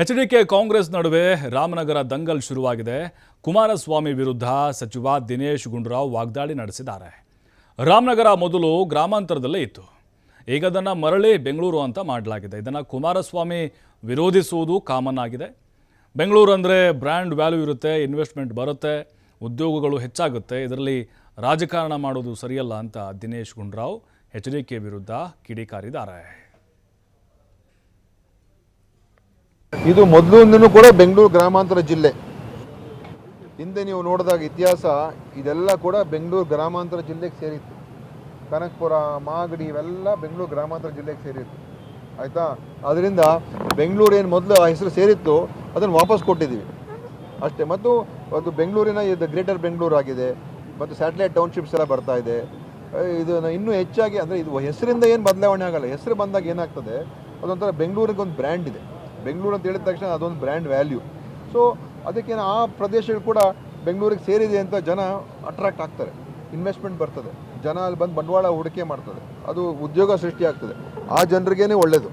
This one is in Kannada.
ಎಚ್ ಡಿ ಕೆ ಕಾಂಗ್ರೆಸ್ ನಡುವೆ ರಾಮನಗರ ದಂಗಲ್ ಶುರುವಾಗಿದೆ. ಕುಮಾರಸ್ವಾಮಿ ವಿರುದ್ಧ ಸಚಿವ ದಿನೇಶ್ ಗುಂಡೂರಾವ್ ವಾಗ್ದಾಳಿ ನಡೆಸಿದ್ದಾರೆ. ರಾಮನಗರ ಮೊದಲು ಗ್ರಾಮಾಂತರದಲ್ಲೇ ಇತ್ತು. ಈಗ ಅದನ್ನು ಮರಳಿ ಬೆಂಗಳೂರು ಅಂತ ಮಾಡಲಾಗಿದೆ. ಇದನ್ನು ಕುಮಾರಸ್ವಾಮಿ ವಿರೋಧಿಸುವುದು ಕಾಮನ್ ಆಗಿದೆ. ಬೆಂಗಳೂರು ಅಂದರೆ ಬ್ರ್ಯಾಂಡ್ ವ್ಯಾಲ್ಯೂ ಇರುತ್ತೆ, ಇನ್ವೆಸ್ಟ್ಮೆಂಟ್ ಬರುತ್ತೆ, ಉದ್ಯೋಗಗಳು ಹೆಚ್ಚಾಗುತ್ತೆ. ಇದರಲ್ಲಿ ರಾಜಕಾರಣ ಮಾಡೋದು ಸರಿಯಲ್ಲ ಅಂತ Dinesh Gundu Rao H D K ವಿರುದ್ಧ ಕಿಡಿಕಾರಿದ್ದಾರೆ. ಇದು ಮೊದಲಿಂದನೂ ಕೂಡ ಬೆಂಗಳೂರು ಗ್ರಾಮಾಂತರ ಜಿಲ್ಲೆ. ಹಿಂದೆ ನೀವು ನೋಡಿದಾಗ ಇತಿಹಾಸ, ಇದೆಲ್ಲ ಕೂಡ ಬೆಂಗಳೂರು ಗ್ರಾಮಾಂತರ ಜಿಲ್ಲೆಗೆ ಸೇರಿತ್ತು. ಕನಕಪುರ, ಮಾಗಡಿ ಇವೆಲ್ಲ ಬೆಂಗಳೂರು ಗ್ರಾಮಾಂತರ ಜಿಲ್ಲೆಗೆ ಸೇರಿತ್ತು. ಆಯಿತಾ? ಅದರಿಂದ ಬೆಂಗಳೂರು ಏನು ಮೊದಲು ಆ ಹೆಸರು ಸೇರಿತ್ತು, ಅದನ್ನು ವಾಪಸ್ ಕೊಟ್ಟಿದ್ದೀವಿ. ಅಷ್ಟೇ, ಮತ್ತು ಅದು ಬೆಂಗಳೂರಿನ ಇದು ಗ್ರೇಟರ್ ಬೆಂಗಳೂರು ಆಗಿದೆ, ಮತ್ತು ಸ್ಯಾಟಲೈಟ್ ಟೌನ್ಶಿಪ್ಸ್ ಎಲ್ಲ ಬರ್ತಾ ಇದೆ. ಇದನ್ನು ಇನ್ನೂ ಹೆಚ್ಚಾಗಿ ಅಂದರೆ ಇದು ಹೆಸರಿಂದ ಏನು ಬದಲಾವಣೆ ಆಗಲ್ಲ. ಹೆಸರು ಬಂದಾಗ ಏನಾಗ್ತದೆ, ಅದೊಂಥರ ಬೆಂಗಳೂರಿಗೆ ಒಂದು ಬ್ರ್ಯಾಂಡ್ ಇದೆ. ಬೆಂಗಳೂರು ಅಂತ ಹೇಳಿದ ತಕ್ಷಣ ಅದೊಂದು ಬ್ರ್ಯಾಂಡ್ ವ್ಯಾಲ್ಯೂ ಸೊ ಅದಕ್ಕೆ ಆ ಪ್ರದೇಶಗಳು ಕೂಡ ಬೆಂಗಳೂರಿಗೆ ಸೇರಿದೆ ಅಂತ ಜನ ಅಟ್ರಾಕ್ಟ್ ಆಗ್ತಾರೆ. ಇನ್ವೆಸ್ಟ್ಮೆಂಟ್ ಬರ್ತದೆ. ಜನ ಅಲ್ಲಿ ಬಂದು ಬಂಡವಾಳ ಹೂಡಿಕೆ ಮಾಡ್ತದೆ. ಅದು ಉದ್ಯೋಗ ಸೃಷ್ಟಿ ಆಗ್ತದೆ. ಆ ಜನರಿಗೇನೆ ಒಳ್ಳೆಯದು